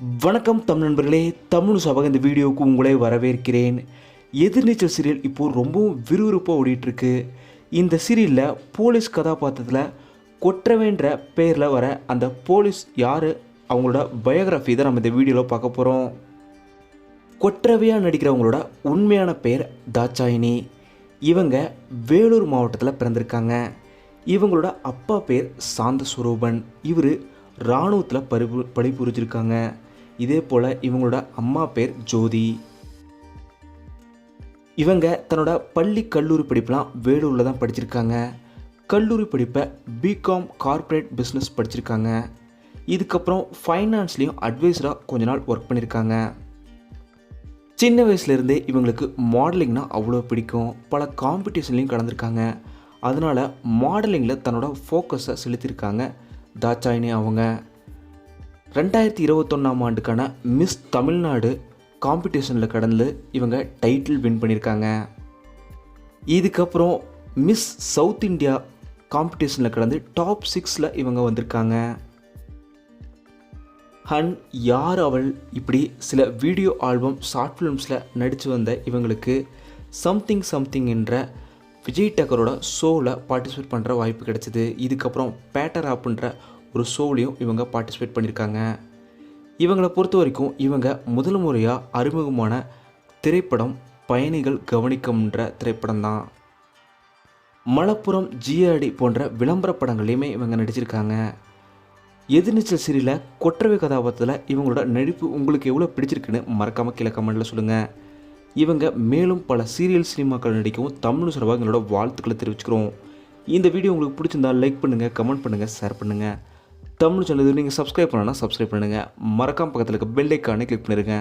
வணக்கம் தமிழ் நண்பர்களே தமிழ் சபக இந்த வீடியோவுக்கு உங்களை வரவேற்கிறேன். எதிர்நீச்சல் சீரியல் இப்போது ரொம்பவும் விறுவிறுப்பாக ஓடிட்டுருக்கு. இந்த சீரியலில் போலீஸ் கதாபாத்திரத்தில் கொற்றவேன்ற பேரில் வர அந்த போலீஸ் யார்? அவங்களோட பயோகிராஃபி தான் நம்ம இந்த வீடியோவில் பார்க்க போகிறோம் கொற்றவையாக நடிக்கிறவங்களோட உண்மையான பெயர் தாட்சாயினி. இவங்க வேலூர் மாவட்டத்தில் பிறந்திருக்காங்க. இவங்களோட அப்பா பேர் சாந்த சுரூபன் இவர் இராணுவத்தில் பரிபு பணிபுரிஞ்சிருக்காங்க. இதே போல் இவங்களோட அம்மா பேர் ஜோதி. இவங்க தன்னோட பள்ளி கல்லூரி படிப்பெலாம் வேலூரில் தான் படிச்சிருக்காங்க. கல்லூரி படிப்பை பிகாம் கார்ப்பரேட் பிஸ்னஸ் படிச்சிருக்காங்க. இதுக்கப்புறம் ஃபைனான்ஸ்லேயும் அட்வைஸராக கொஞ்ச நாள் ஒர்க் பண்ணியிருக்காங்க சின்ன வயசுலேருந்தே இவங்களுக்கு மாடலிங்னா அவ்வளோ பிடிக்கும். பல காம்படிஷன்லேயும் கலந்துருக்காங்க. அதனால் மாடலிங்கில் தன்னோட ஃபோக்கஸை செலுத்தியிருக்காங்க தாட்சாயினி அவங்க. ரெண்டாயிரத்தி இருபத்தொன்னாம் ஆண்டுக்கான மிஸ் தமிழ்நாடு காம்படிஷனில் கடந்து இவங்க டைட்டில் வின் பண்ணியிருக்காங்க. இதுக்கப்புறம் மிஸ் சவுத் இந்தியா காம்படிஷனில் கடந்து டாப் சிக்ஸில் இவங்க வந்திருக்காங்க. ஹன் யார் அவள்? இப்படி சில வீடியோ ஆல்பம் ஷார்ட் ஃபிலிம்ஸில் நடித்து வந்த இவங்களுக்கு சம்திங் சம்திங் என்ற விஜய் டக்கரோட ஷோவில் பார்ட்டிசிபேட் பண்ணுற வாய்ப்பு கிடைச்சிது. இதுக்கப்புறம் பேட்டர் ஆப்புன்ற ஒரு ஷோலையும் இவங்க பார்ட்டிசிபேட் பண்ணியிருக்காங்க இவங்களை பொறுத்த வரைக்கும் இவங்க முதல் முறையாக அறிமுகமான திரைப்படம் பயணிகள் கவனிக்கும்ன்ற திரைப்படம் தான். மலப்புரம் ஜிஆர்டி போன்ற விளம்பர படங்களையுமே இவங்க நடிச்சிருக்காங்க. எதிர்நீச்சல் சீரியலில் கொற்றவை கதாபாத்திரத்தில் இவங்களோட நடிப்பு உங்களுக்கு எவ்வளோ பிடிச்சிருக்குன்னு மறக்காமல் கீழே கமெண்ட்டில் சொல்லுங்கள் இவங்க மேலும் பல சீரியல் சினிமாக்கள் நடிக்கவும் தமிழ் சார்பாக எங்களோட வாழ்த்துக்களை தெரிவிச்சுக்கிறோம். இந்த வீடியோ உங்களுக்கு பிடிச்சிருந்தா லைக் பண்ணுங்கள் கமெண்ட் பண்ணுங்கள் ஷேர் பண்ணுங்கள் தமிழ் சேனல் நீங்கள் சப்ஸ்கிரைப் பண்ணலன்னா சப்ஸ்கிரைப் பண்ணுங்கள் மறக்காம பக்கத்தில் இருக்க பெல் ஐக்கானே கிளிக் பண்ணிடுங்க